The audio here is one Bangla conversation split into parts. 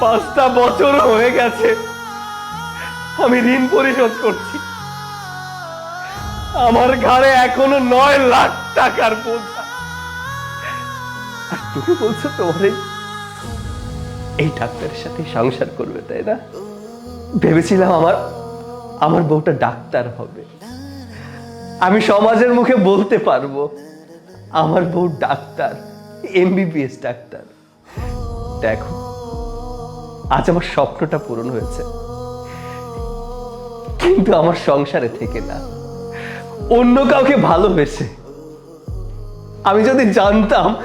পাঁচটা বছর হয়ে গেছে। আমি ঋণ পরিশোধ করছি। আমার ঘাড়ে এখনও নয় লাখ টাকার আর তুমি বলছো তোমার এই ডাক্তারের সাথে সংসার করবে, তাই না? ভেবেছিলাম আমার আমার বউটা ডাক্তার হবে। আমি সমাজের মুখে বলতে পারব, আমার বউ ডাক্তার, এমবিবিএস ডাক্তার। দেখো আজ আমার স্বপ্নটা পূরণ হয়েছে। কিন্তু আমার সংসারে থেকে না। অন্য কাউকে ভালোবেসে। আমি যদি জানতাম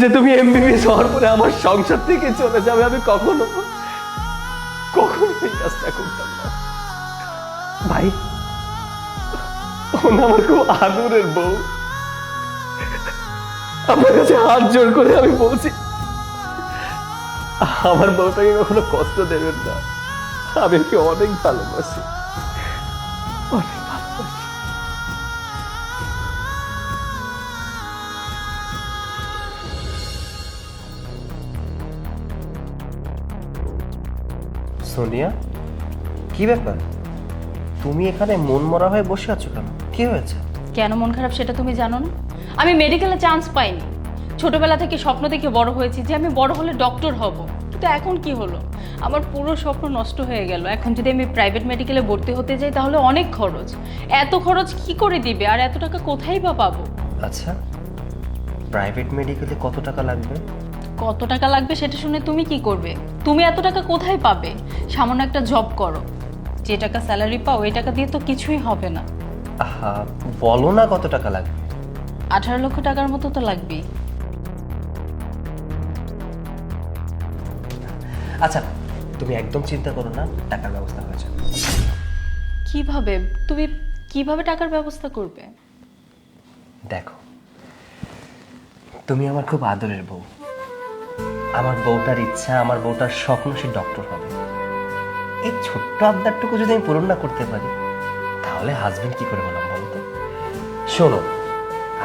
যে তুমি এমবিবিএস হওয়ার পরে আমার সংসার থেকে চলে যাবে, আমি কখনো কখনো এই কাজটা করতাম না। ভাই, ওনা আমার খুব আদরের বউ। আমার কাছে হাত জোর করে আমি বলছি আমার বউটাকে কখনো কষ্ট দেবেন না। আমি ওকে অনেক ভালোবাসি। অনেক ভালোবাসি। সোনিয়া কি ব্যাপার? তুমি এখানে মন মরা হয়ে বসে আছো কেন? কি হয়েছে? কেন মন খারাপ সেটা তুমি জানো না? আমি মেডিকেলে চান্স পাইনি। ছোটবেলা থেকে স্বপ্ন দেখে বড় হয়েছি যে আমি বড় হলে ডক্টর হব। কিন্তু এখন কি হলো? আমার পুরো স্বপ্ন নষ্ট হয়ে গেল। এখন যদি আমি প্রাইভেট মেডিকেলে ভর্তি হতে যাই তাহলে অনেক খরচ। এত খরচ কি করে দিবে? আর এত টাকা কোথায় বা পাবো? আচ্ছা প্রাইভেট মেডিকেলে কত টাকা লাগবে? কত টাকা লাগবে সেটা শুনে তুমি কি করবে? তুমি এত টাকা কোথায় পাবে? সামান্য একটা জব করো। যে টাকা স্যালারি পাও ওই টাকা দিয়ে তো কিছুই হবে না। আহা বলো না কত টাকা লাগবে। আঠারো লক্ষ টাকার মতো তো লাগবেই। আচ্ছা তুমি একদম চিন্তা করো না টাকার ব্যবস্থা হয়ে যাবে কীভাবে? তুমি কীভাবে টাকার ব্যবস্থা করবে? দেখো তুমি আমার খুব আদরের বউ। আমার বউটার ইচ্ছা আমার বউটার স্বপ্ন সে ডক্টর হবে। এই ছোট্ট আবদারটুকু যদি আমি পূরণ না করতে পারি তাহলে হাজবেন্ড কি করে বললাম বলতো শোনো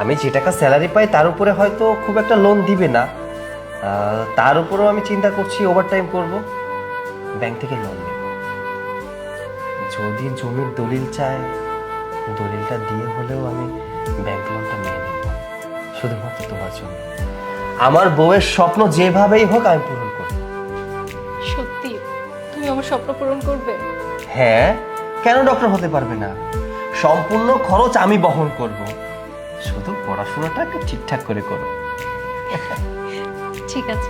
আমি যে টাকা স্যালারি পাই তার উপরে হয়তো খুব একটা লোন দিবে না। তার উপরেও আমি চিন্তা করছি ওভার টাইম করব। ব্যাংক থেকে লোন নেব। যদি জমির দলিল চায় দলিলটা দিয়ে হলেও আমি ব্যাংক লোনটা নিয়ে নেব। শুধুমাত্র তোমার জন্য। আমার বউয়ের স্বপ্ন যেভাবেই হোক আমি পূরণ করব। সত্যি? তুমি আমার স্বপ্ন পূরণ করবে? হ্যাঁ কেন ডক্টর হতে পারবে না? সম্পূর্ণ খরচ আমি বহন করব। শুধু পড়াশোনাটা একটু ঠিকঠাক করে করো। ঠিক আছে।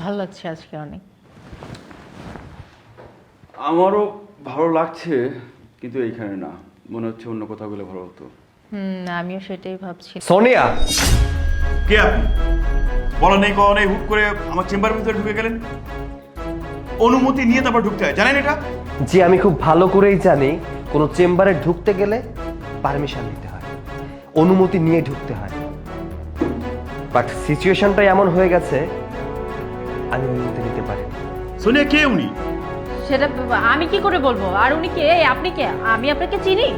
ভালো লাগছে আজকে অনেক। আমারও ভালো লাগছে কিন্তু এইখানে না। মনে হচ্ছে অন্য কোথাও গেলে ভালো হতো। হুম আমিও সেটাই ভাবছি। সোনিয়া! কে আপনি? বলা নেই কওয়া নেই হুট করে আমার চেম্বারের ভিতরে ঢুকে গেলেন। অনুমতি নিয়ে তারপর ঢুকতে হয় জানেন এটা? যে আমি খুব ভালো করেই জানি কোনো চেম্বারে ঢুকতে গেলে পারমিশন নিতে হয় অনুমতি নিয়ে ঢুকতে হয়। বাট সিচুয়েশনটা এমন হয়ে গেছে আমি অনুমতি নিতে পারি না। সোনিয়া কে উনি? সেটা আমি কি করে বলব? আর উনি কে? আপনি কে? আমি আপনাকে চিনি।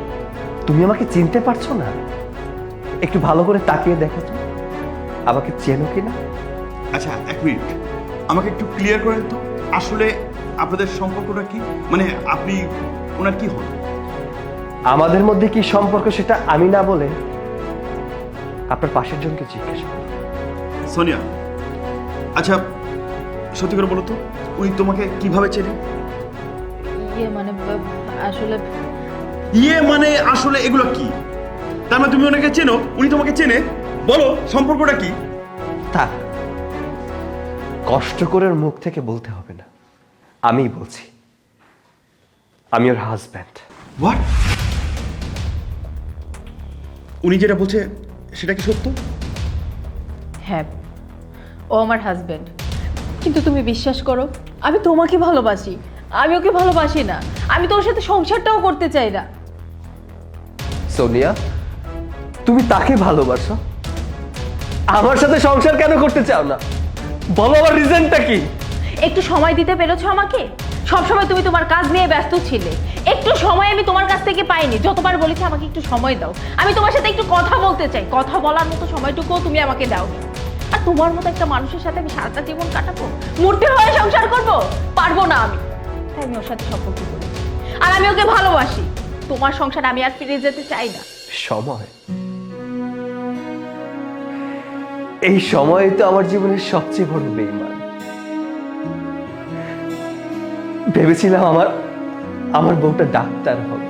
তুমি আমাকে চিনতে পারছ না? একটু ভালো করে তাকিয়ে দেখো তো। আমাকে চেনো কি না? আচ্ছা এক মিনিট। আমাকে একটু ক্লিয়ার করেন তো। আসলে আপনাদের সম্পর্কটা কি? মানে আপনি ওনার কি হন আমাদের মধ্যে কি সম্পর্ক সেটা আমি না বলে আপনার পাশের জনকে জিজ্ঞেস করুন। সোনিয়া আচ্ছা সত্যি করে বলো তো উনি তোমাকে কীভাবে চেনে ইয়ে মানে আসলে ইয়ে মানে আসলে এগুলো কি? তার মানে তুমি ওনাকে চেনো উনি তোমাকে চেনে? বলো সম্পর্কটা কি? থাক কষ্ট করে ওর মুখ থেকে বলতে হবে না। আমিই বলছি আমি ওর হাজব্যান্ড হোয়াট উনি যেটা বলছে সেটা কি সত্য? হ্যাঁ ও আমার হাজবেন্ড কিন্তু তুমি বিশ্বাস করো আমি তোমাকে ভালোবাসি। আমি ওকে ভালোবাসি না। আমি তোর সাথে সংসারটাও করতে চাই না। সোনিয়া তুমি তাকে ভালোবাসো? আমার সাথে সংসার কেন করতে চাও না? বলো আমার রিজনটা কি? একটু সময় দিতে পেরেছ আমাকে? সবসময় তুমি তোমার কাজ নিয়ে ব্যস্ত ছিলে। একটু সময় আমি তোমার কাছ থেকে পাইনি। যতবার বলেছি আমাকে একটু সময় দাও। আমি তোমার সাথে একটু কথা বলতে চাই। কথা বলার মতো সময়টুকুও তুমি আমাকে দাও আর তোমার মতো একটা মানুষের সাথে আমি সারাটা জীবন কাটাবো? মূর্তি হয়ে সংসার করব? পারব না আমি। তাই আমি ওর সাথে সম্পর্ক করেছি আর আমি ওকে ভালোবাসি। তোমার সংসার আমি আর ফিরে যেতে চাই না। সময়? এই সময় তো আমার জীবনের সবচেয়ে বড় বেইমান। ভেবেছিলাম আমার আমার বউটা ডাক্তার হবে।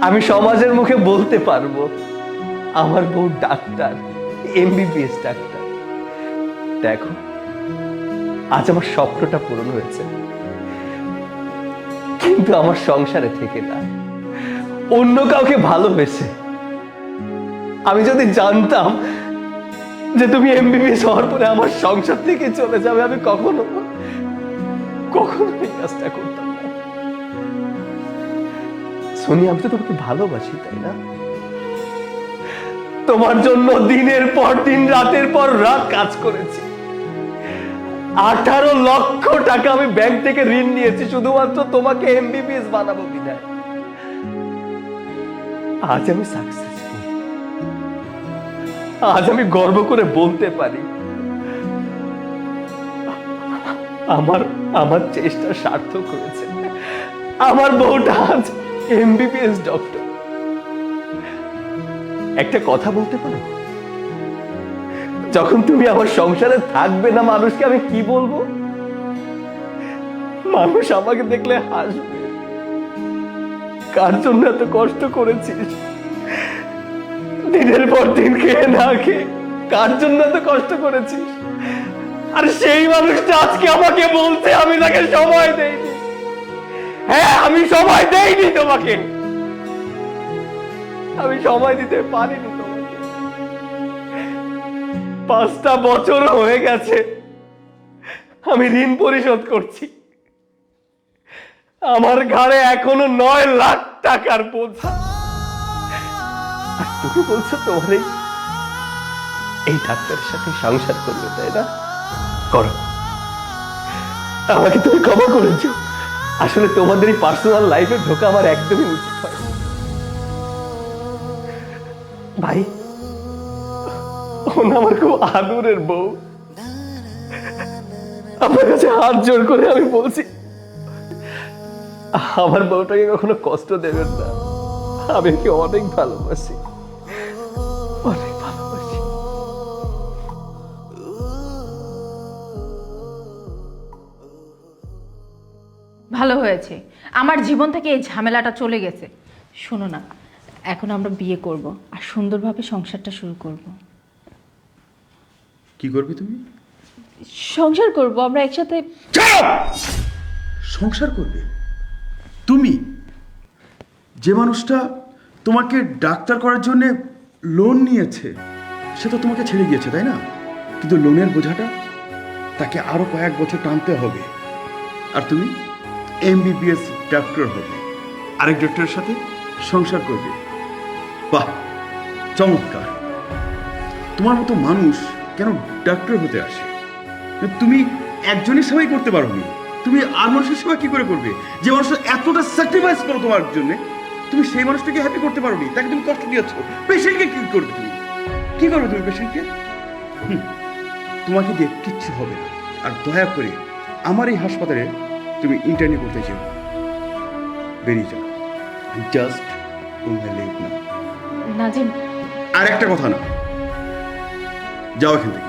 আমি সমাজের মুখে বলতে পারব, আমার বউ ডাক্তার এমবিবিএস ডাক্তার। দেখো, আজ আমার স্বপ্নটা পূরণ হয়েছে। কিন্তু আমার সংসারে থেকে না। অন্য কাউকে ভালোবেসে আমি যদি জানতাম যে তুমি এমবিবিএস হওয়ার পরে আমার সংসার থেকে চলে যাবে, আমি কখনো কখনো এই কাজটা করতাম। সোনি, আমি তো তোমাকে ভালোবাসি, তাই না? তোমার জন্য দিনের পর দিন, রাতের পর রাত কাজ করেছি। আঠারো লক্ষ টাকা আমি ব্যাংক থেকে ঋণ নিয়েছি, শুধুমাত্র তোমাকে এমবিবিএস বানাবো বিদায় আজ আমি সাকসেসফুল আজ আমি গর্ব করে বলতে পারি। আমার আমার চেষ্টা সার্থক হয়েছে। আমার বউটা আজ এমবিবিএস ডক্টর একটা কথা বলতে পারো? যখন তুমি আমার সংসারে থাকবে না, মানুষকে আমি কি বলব? মানুষ আমাকে দেখলে হাসবে। কার জন্য এত কষ্ট করেছিস? দিনের পর দিন খেয়ে না খেয়ে, কার জন্য এত কষ্ট করেছিস? আর সেই মানুষটা আজকে আমাকে বলতে আমি তাকে সময় দেইনি। হ্যাঁ আমি সময় দেইনি তোমাকে। আমি সময় দিতে পারিনি তোমাকে। পাঁচটা বছর হয়ে গেছে, আমি ঋণ পরিশোধ করছি। আমার ঘাড়ে এখনও নয় লাখ টাকার বোঝা। তুমি বলছো তোমার এই ডাক্তারের সাথে সংসার করবে তাই না? করো। আমাকে তুমি ক্ষমা করেছ আসলে তোমাদের এই পার্সোনাল লাইফে ঢোকা আমার একদমই উচিত হয়। ভাই ও না আমার খুব আদরের বউ। আমার কাছে হাত জোর করে আমি বলছি, আমার বউটাকে কখনো কষ্ট দেবেন না। আমি কি অনেক ভালোবাসি। ভালো হয়েছে। আমার জীবন থেকে এই ঝামেলাটা চলে গেছে। শোনো না এখন আমরা বিয়ে করব আর সুন্দরভাবে সংসারটা শুরু করব। কি করবে তুমি? সংসার করব আমরা একসাথে সংসার করবে? তুমি? যে মানুষটা তোমাকে ডাক্তার করার জন্য লোন নিয়েছে সে তো তোমাকে ছেড়ে গিয়েছে তাই না? কিন্তু লোনের বোঝাটা তাকে আরও কয়েক বছর টানতে হবে। আর তুমি? এমবিবিএস ডাক্তার হবে। আরেক ডক্টরের সাথে সংসার করবে। বাহ, চমৎকার। তোমার মতো মানুষ কেন ডাক্তার হতে আসে? তুমি একজনের সেবাই করতে পারো না তুমি আর মানুষের সেবা কি করে করবে? যে মানুষটা এতটা স্যাক্রিফাইস করো তোমার জন্য, তুমি সেই মানুষটাকে হ্যাপি করতে পারো তাকে তুমি কষ্ট দিয়েছ। পেশেন্টকে কি করবে তুমি? কি করবে তুমি পেশেন্টকে তোমাকে দিয়ে কিচ্ছু হবে না। আর দয়া করে আমার এই হাসপাতালে তুমি ইন্টারনি করতে চাও। বেরিয়ে যাও। জাস্ট লেট না নাজিম। আর একটা কথা না। যাও এখান থেকে।